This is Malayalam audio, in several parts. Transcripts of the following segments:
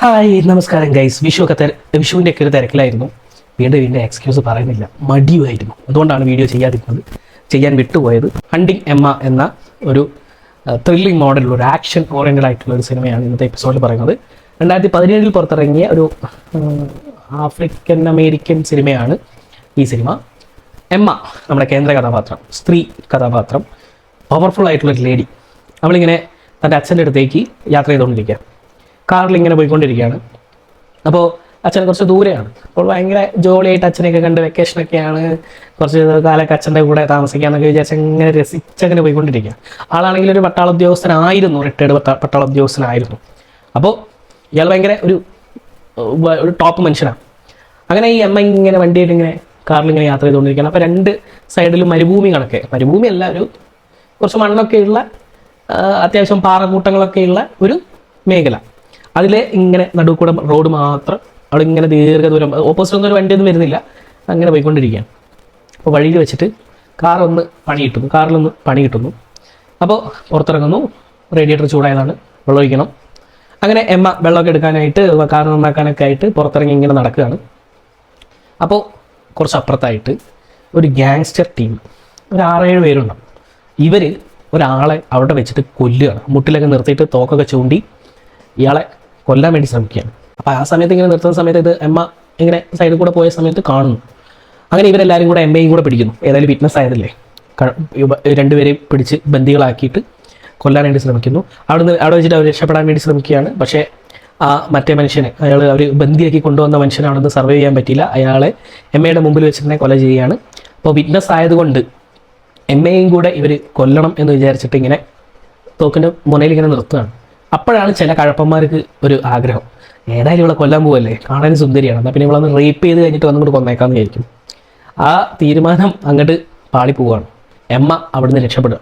ഹായ് നമസ്കാരം ഗൈസ്. വിഷു ഒക്കെ വിഷുവിന്റെ ഒക്കെ ഒരു തിരക്കിലായിരുന്നു. വീണ്ടും വീണ്ടും എക്സ്ക്യൂസ് പറയുന്നില്ല. മടിയുമായിരുന്നു. അതുകൊണ്ടാണ് വീഡിയോ ചെയ്യാതിരുന്നത്. ചെയ്യാൻ വിട്ടുപോയത് ഹണ്ടിങ് എമ്മ എന്ന ഒരു ത്രില്ലിംഗ് മോഡലുള്ള ഒരു ആക്ഷൻ ഓറിയന്റഡ് ആയിട്ടുള്ള ഒരു സിനിമയാണ് ഇന്നത്തെ എപ്പിസോഡിൽ പറയുന്നത്. രണ്ടായിരത്തി പതിനേഴിൽ പുറത്തിറങ്ങിയ ഒരു ആഫ്രിക്കൻ അമേരിക്കൻ സിനിമയാണ് ഈ സിനിമ. എമ്മ നമ്മുടെ കേന്ദ്ര കഥാപാത്രം സ്ത്രീ കഥാപാത്രം. പവർഫുൾ ആയിട്ടുള്ള ഒരു ലേഡി അവളിങ്ങനെ തന്റെ അച്ഛന്റെ അടുത്തേക്ക് യാത്ര ചെയ്തുകൊണ്ടിരിക്കുക കാറിൽ ഇങ്ങനെ പോയിക്കൊണ്ടിരിക്കുകയാണ്. അപ്പോൾ അച്ഛൻ കുറച്ച് ദൂരെയാണ്. അപ്പോൾ ഭയങ്കര ജോളിയായിട്ട് അച്ഛനെയൊക്കെ കണ്ട് വെക്കേഷനൊക്കെയാണ് കുറച്ച് കാലമൊക്കെ അച്ഛന്റെ കൂടെ താമസിക്കാന്നൊക്കെ വിചാരിച്ച് അങ്ങനെ രസിച്ചങ്ങനെ പോയിക്കൊണ്ടിരിക്കുക ആളാണെങ്കിൽ ഒരു പട്ടാള ഉദ്യോഗസ്ഥനായിരുന്നു റിട്ടയർഡ് പട്ടാള ഉദ്യോഗസ്ഥനായിരുന്നു അപ്പോൾ ഇയാൾ ഭയങ്കര ഒരു ഒരു ടോപ്പ് മനുഷ്യനാണ്. അങ്ങനെ ഈ അമ്മ ഇങ്ങനെ വണ്ടിയായിട്ട് ഇങ്ങനെ കാറിൽ ഇങ്ങനെ യാത്ര ചെയ്തുകൊണ്ടിരിക്കുകയാണ്. അപ്പോൾ രണ്ട് സൈഡിലും മരുഭൂമി കണക്കെ മരുഭൂമി അല്ല ഒരു കുറച്ച് മണ്ണൊക്കെയുള്ള അത്യാവശ്യം പാറക്കൂട്ടങ്ങളൊക്കെയുള്ള ഒരു മേഖല. അതിലെ ഇങ്ങനെ നടുക്കൂടെ റോഡ് മാത്രം അവിടെ ഇങ്ങനെ ദീർഘദൂരം ഓപ്പോസിറ്റ് ഒന്നും ഒരു വണ്ടിയൊന്നും വരുന്നില്ല. അങ്ങനെ പോയിക്കൊണ്ടിരിക്കുകയാണ്. അപ്പോൾ വഴിയിൽ വെച്ചിട്ട് കാർ ഒന്ന് പണി കിട്ടുന്നു കാറിലൊന്ന് പണി കിട്ടുന്നു അപ്പോൾ പുറത്തിറങ്ങുന്നു. റേഡിയേറ്റർ ചൂടായതാണ്. വെള്ളം ഒഴിക്കണം. അങ്ങനെ എമ്മ വെള്ളമൊക്കെ എടുക്കാനായിട്ട് കാർ നന്നാക്കാനൊക്കെ ആയിട്ട് പുറത്തിറങ്ങി ഇങ്ങനെ നടക്കുകയാണ്. അപ്പോൾ കുറച്ച് അപ്പുറത്തായിട്ട് ഒരു ഗ്യാങ്സ്റ്റർ ടീം ഒരു ആറേഴ് പേരുണ്ടാവും. ഇവർ ഒരാളെ അവിടെ വെച്ചിട്ട് കൊല്ലുകയാണ്. മുട്ടിലൊക്കെ നിർത്തിയിട്ട് തോക്കൊക്കെ ചൂണ്ടി ഇയാളെ കൊല്ലാൻ വേണ്ടി ശ്രമിക്കുകയാണ്. അപ്പോൾ ആ സമയത്ത് ഇങ്ങനെ നിർത്തുന്ന സമയത്ത് ഇത് എമ്മ ഇങ്ങനെ സൈഡിൽ കൂടെ പോയ സമയത്ത് കാണുന്നു. അങ്ങനെ ഇവരെല്ലാവരും കൂടെ എമ്മയും കൂടെ പിടിക്കുന്നു. ഏതായാലും വിറ്റ്നസ് ആയതല്ലേ? രണ്ടുപേരെയും പിടിച്ച് ബന്ദികളാക്കിയിട്ട് കൊല്ലാൻ വേണ്ടി ശ്രമിക്കുന്നു. അവിടെ നിന്ന് അവിടെ വെച്ചിട്ട് അവർ രക്ഷപ്പെടാൻ വേണ്ടി ശ്രമിക്കുകയാണ്. പക്ഷേ ആ മറ്റേ മനുഷ്യനെ അയാൾ അവർ ബന്ദിയാക്കി കൊണ്ടുവന്ന മനുഷ്യനെ അവിടെ നിന്ന് സർവൈവ് ചെയ്യാൻ പറ്റിയില്ല. അയാളെ എമ്മയുടെ മുമ്പിൽ വെച്ചിട്ട് തന്നെ കൊല ചെയ്യുകയാണ്. അപ്പോൾ വിറ്റ്നസ് ആയതുകൊണ്ട് എമ്മയും കൂടെ ഇവർ കൊല്ലണം എന്ന് വിചാരിച്ചിട്ട് ഇങ്ങനെ തോക്കിന്റെ മുനയിൽ ഇങ്ങനെ നിർത്തുകയാണ്. അപ്പോഴാണ് ചില കഴപ്പന്മാർക്ക് ഒരു ആഗ്രഹം. ഏതായാലും ഇവിടെ കൊല്ലാൻ പോവല്ലേ? കാണാൻ സുന്ദരിയാണ്. എന്നാൽ പിന്നെ ഇവളൊന്ന് റേപ്പ് ചെയ്ത് കഴിഞ്ഞിട്ട് വന്നും കൂടെ കൊന്നേക്കാന്ന് വിചാരിക്കും. ആ തീരുമാനം അങ്ങോട്ട് പാളിപ്പോവാണ് എമ്മ അവിടുന്ന് രക്ഷപ്പെടുക.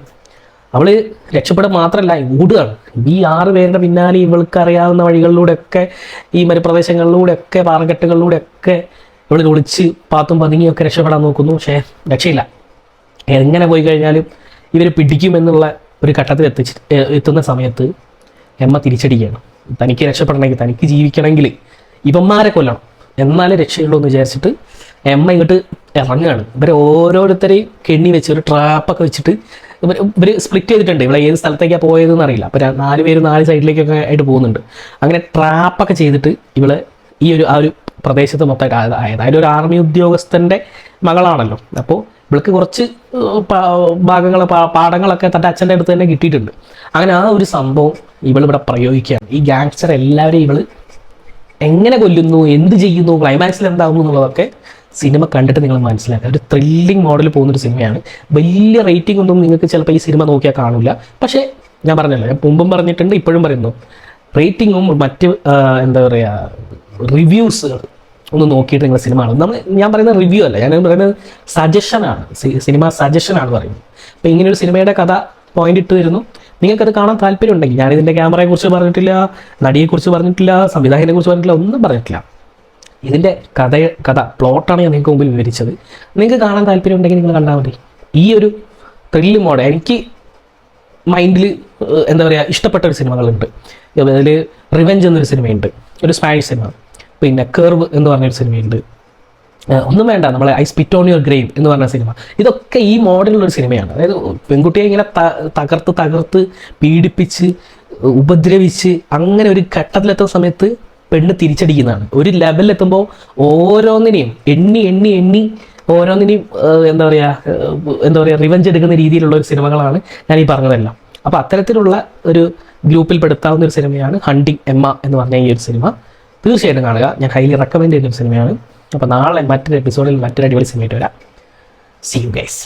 അവൾ രക്ഷപ്പെടുക മാത്രമല്ല ഓടുകയാണ് ഈ ആറ് പേരുടെ പിന്നാലെ ഇവൾക്ക് അറിയാവുന്ന വഴികളിലൂടെയൊക്കെ ഈ മരുപ്രദേശങ്ങളിലൂടെയൊക്കെ പാറക്കെട്ടുകളിലൂടെയൊക്കെ ഇവൾ ഒളിച്ച് പാത്തും പതുങ്ങിയൊക്കെ രക്ഷപ്പെടാൻ നോക്കുന്നു. പക്ഷേ രക്ഷയില്ല. എങ്ങനെ പോയി കഴിഞ്ഞാലും ഇവർ പിടിക്കുമെന്നുള്ള ഒരു ഘട്ടത്തിൽ എത്തിച്ച് എത്തുന്ന സമയത്ത് എമ്മ തിരിച്ചടിക്കുകയാണ്. തനിക്ക് രക്ഷപ്പെടണമെങ്കിൽ തനിക്ക് ജീവിക്കണമെങ്കിൽ ഇവന്മാരെ കൊല്ലണം. എന്നാലേ രക്ഷയുള്ളൂ എന്ന് വിചാരിച്ചിട്ട് എമ്മ ഇങ്ങോട്ട് ഇറങ്ങുകയാണ് ഇവരെ ഓരോരുത്തരെയും കെണ്ണി വെച്ച് ഒരു ട്രാപ്പൊക്കെ വെച്ചിട്ട് ഇവർ ഇവർ സ്പ്ലിറ്റ് ചെയ്തിട്ടുണ്ട്. ഇവിടെ ഏത് സ്ഥലത്തേക്കാണ് പോയതെന്ന് അറിയില്ല. അപ്പോൾ നാല് പേര് നാല് സൈഡിലേക്കൊക്കെ ആയിട്ട് പോകുന്നുണ്ട്. അങ്ങനെ ട്രാപ്പൊക്കെ ചെയ്തിട്ട് ഇവൾ ഈ ഒരു ആ ഒരു പ്രദേശത്ത് മൊത്തമായിട്ട് അതായത് ഒരു ആർമി ഉദ്യോഗസ്ഥന്റെ മകളാണല്ലോ. അപ്പോൾ ഇവൾക്ക് കുറച്ച് ഭാഗങ്ങൾ പാഠങ്ങളൊക്കെ തന്റെ അച്ഛന്റെ അടുത്ത് തന്നെ കിട്ടിയിട്ടുണ്ട്. അങ്ങനെ ആ ഒരു സംഭവം ഇവൾ ഇവിടെ പ്രയോഗിക്കുകയാണ്. ഈ ഗാങ്സ്റ്റർ എല്ലാവരെയും ഇവൾ എങ്ങനെ കൊല്ലുന്നു എന്ത് ചെയ്യുന്നു ക്ലൈമാക്സിൽ എന്താകുന്നു എന്നുള്ളതൊക്കെ സിനിമ കണ്ടിട്ട് നിങ്ങൾ മനസ്സിലാക്കുക. ഒരു ത്രില്ലിംഗ് മോഡൽ പോകുന്നൊരു സിനിമയാണ് വലിയ റേറ്റിംഗ് ഒന്നും നിങ്ങൾക്ക് ചിലപ്പോൾ ഈ സിനിമ നോക്കിയാൽ കാണില്ല പക്ഷേ ഞാൻ പറഞ്ഞല്ലോ ഞാൻ മുമ്പും പറഞ്ഞിട്ടുണ്ട് ഇപ്പോഴും പറയുന്നു. റേറ്റിങ്ങും മറ്റ് എന്താ പറയുക റിവ്യൂസുകൾ ഒന്ന് നോക്കിയിട്ട് നിങ്ങൾ സിനിമ കാണും. നമ്മൾ ഞാൻ പറയുന്ന റിവ്യൂ അല്ല ഞാൻ പറയുന്നത് സജഷനാണ് സിനിമ സജഷനാണ് പറയുന്നത്. അപ്പോൾ ഇങ്ങനെ ഒരു സിനിമയുടെ കഥ പോയിന്റ് ഇട്ട് വരുന്നു. നിങ്ങൾക്കത് കാണാൻ താല്പര്യം ഉണ്ടെങ്കിൽ ഞാൻ ഇതിന്റെ ക്യാമറയെ കുറിച്ച് പറഞ്ഞിട്ടില്ല നടിയെക്കുറിച്ച് പറഞ്ഞിട്ടില്ല സംവിധായകനെ കുറിച്ച് പറഞ്ഞിട്ടില്ല ഒന്നും പറഞ്ഞിട്ടില്ല. ഇതിന്റെ കഥ കഥ പ്ലോട്ടാണ് ഞാൻ നിങ്ങൾക്ക് മുമ്പിൽ വിവരിച്ചത്. നിങ്ങൾക്ക് കാണാൻ താല്പര്യം ഉണ്ടെങ്കിൽ നിങ്ങൾ കണ്ടാൽ മതി. ഈ ഒരു ത്രില്ല് മോഡ് എനിക്ക് മൈൻഡിൽ എന്താ പറയുക ഇഷ്ടപ്പെട്ട ഒരു സിനിമകളുണ്ട് അതിൽ റിവെഞ്ച് എന്നൊരു സിനിമയുണ്ട് ഒരു സ്പാനിഷ് സിനിമ പിന്നെ കർവ് എന്ന് പറഞ്ഞൊരു സിനിമയുണ്ട്. ഒന്നും വേണ്ട നമ്മളെ I spit on your grave എന്ന് പറഞ്ഞ സിനിമ. ഇതൊക്കെ ഈ മോഡലിലുള്ള ഒരു സിനിമയാണ്. അതായത് പെൺകുട്ടിയെ ഇങ്ങനെ തകർത്ത് തകർത്ത് പീഡിപ്പിച്ച് ഉപദ്രവിച്ച് അങ്ങനെ ഒരു ഘട്ടത്തിലെത്തുന്ന സമയത്ത് പെണ്ണ് തിരിച്ചടിക്കുന്നതാണ്. ഒരു ലെവലിലെത്തുമ്പോൾ ഓരോന്നിനെയും എണ്ണി എണ്ണി എണ്ണി ഓരോന്നിനെയും എന്താ പറയുക എന്താ പറയുക റിവഞ്ച് എടുക്കുന്ന രീതിയിലുള്ള ഒരു സിനിമകളാണ് ഞാൻ ഈ പറഞ്ഞതെല്ലാം. അപ്പോൾ അത്തരത്തിലുള്ള ഒരു ഗ്രൂപ്പിൽ പെടുത്താവുന്ന ഒരു സിനിമയാണ് ഹണ്ടിങ് എമ്മ എന്ന് പറഞ്ഞ ഈ ഒരു സിനിമ. തീർച്ചയായിട്ടും കാണുക. ഞാൻ ഹൈലി റെക്കമെൻഡ് ചെയ്യുന്ന ഒരു സിനിമയാണ് അപ്പോൾ നാളെ മറ്റൊരു എപ്പിസോഡിൽ മറ്റൊരു അടിപൊളി സിനിമയായിട്ട് വരാം. C you guys